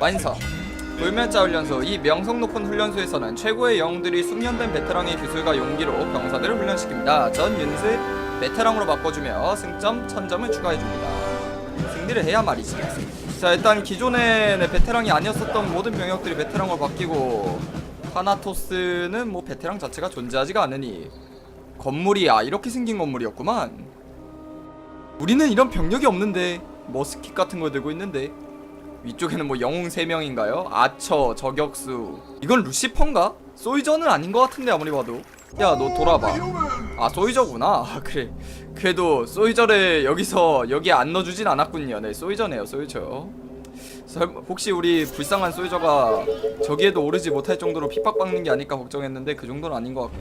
완성. 불멸자 훈련소. 이 명성 높은 훈련소에서는 최고의 영웅들이 숙련된 베테랑의 기술과 용기로 병사들을 훈련시킵니다. 전 윤슬 베테랑으로 바꿔주며 승점 1000점을 추가해줍니다. 승리를 해야 말이지. 자 일단 기존에 네, 베테랑이 아니었었던 모든 병력들이 베테랑으로 바뀌고 타나토스는 뭐 베테랑 자체가 존재하지가 않으니 건물이야 이렇게 생긴 건물이었구만. 우리는 이런 병력이 없는데 머스킷 같은 걸 들고 있는데 위쪽에는 뭐 영웅 3명인가요? 아처, 저격수. 이건 루시퍼인가? 소이저는 아닌 것 같은데 아무리 봐도. 야 너 돌아봐. 아 소이저구나. 아, 그래. 그래도 소이저를 여기서 여기에 안 넣어주진 않았군요. 네 소이저네요 소이저. 설, 혹시 우리 불쌍한 소이저가 저기에도 오르지 못할 정도로 핍박받는 게 아닐까 걱정했는데 그 정도는 아닌 것 같고